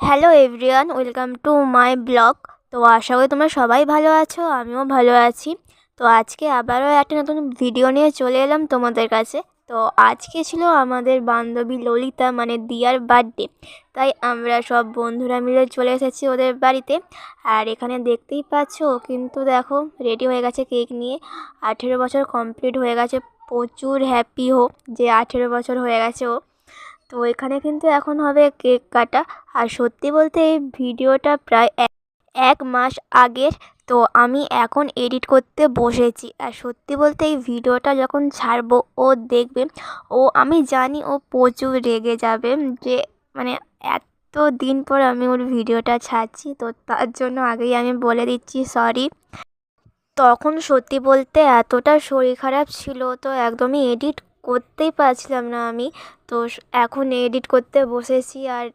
Hello everyone welcome to my blog তো আশা করি তোমরা সবাই ভালো আছো, আমিও ভালো আছি। তো আজকে আবারও একটা নতুন ভিডিও নিয়ে চলে এলাম তোমাদের কাছে। তো আজকে ছিল আমাদের বান্ধবী ললিতা মানে দিয়ার বার্থডে তাই আমরা সব বন্ধুরা মিলে চলে এসেছি ওদের বাড়িতে। আর এখানে দেখতেই পাচ্ছ কিন্তু দেখো রেডি হয়ে গেছে কেক নিয়ে। আঠেরো বছর কমপ্লিট হয়ে গেছে, প্রচুর হ্যাপি হোক যে আঠেরো বছর হয়ে গেছে ও। তো এখানে কিন্তু এখন হবে কেক কাটা। আর সত্যি বলতে এই ভিডিওটা প্রায় এক মাস আগের। তো আমি এখন এডিট করতে বসেছি। আর সত্যি বলতে এই ভিডিওটা যখন ছাড়বো, ও দেখবে। ও, আমি জানি ও প্রচুর রেগে যাবে যে মানে এত দিন পর আমি ওর ভিডিওটা ছাড়ছি। তো তার জন্য আগেই আমি বলে দিচ্ছি, সরি। তখন সত্যি বলতে এতটা শরীর খারাপ ছিল, তো একদমই এডিট করতেই পারছিলাম না আমি। তো এখন এডিট করতে বসেছি আর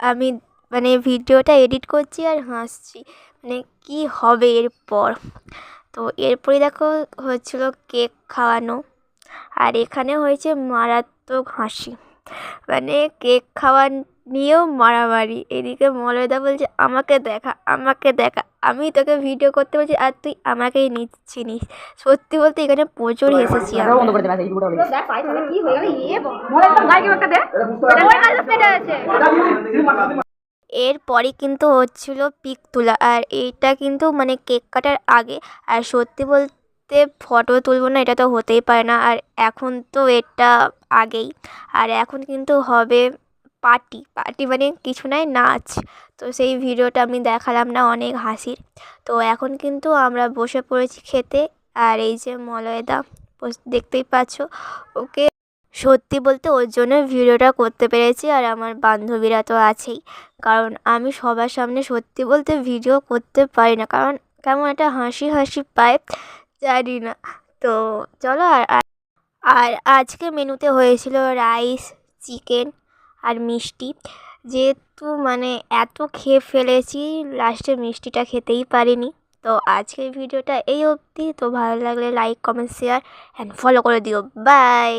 আমি মানে ভিডিওটা এডিট করছি আর হাসছি। মানে কি হবে এরপর? তো এরপরে দেখো হচ্ছিল কেক খাওয়ানো। আর এখানে হয়েছে মারাত্মক হাসি। মানে কেক খাওয়া নিয়েও মারামারি। এদিকে মলয়দা বলছে আমাকে দেখা আমাকে দেখা। আমি তোকে ভিডিও করতে বলছি আর তুই আমাকেই নিচ্ছি নিস সত্যি বলতে এখানে প্রচুর হেসেছি ইয়ে এরপরে কিন্তু হচ্ছিল পিক তোলা আর এইটা কিন্তু মানে কেক কাটার আগে আর সত্যি বলতে ফটো তুলবো না এটা তো হতেই পারে না। আর এখন তো এটা আগেই আর এখন কিন্তু হবে পার্টি পার্টি মানে কিছু নয় নাচ। তো সেই ভিডিওটা আমি দেখালাম না, অনেক হাসির। তো এখন কিন্তু আমরা বসে পড়েছি খেতে, আর এই যে মলয়দা দেখতেই পাচ্ছ, ওকে সত্যি বলতে ওর জন্য ভিডিওটা করতে পেরেছি, আর আমার বান্ধবীরা তো আছেই। কারণ আমি সবার সামনে সত্যি বলতে ভিডিও করতে পারি না, কারণ কেমন একটা হাসি হাসি পায়, জানি না। তো চলো আর, আর- আজকে মেনুতে হয়েছিল রাইস, চিকেন আর মিষ্টি। যেহেতু মানে এত খেয়ে ফেলেছি লাস্টে মিষ্টিটা খেতেই পারিনি। তো আজকের ভিডিওটা এই অবধি। তো ভালো লাগলে like comment share and follow করে দিও। বাই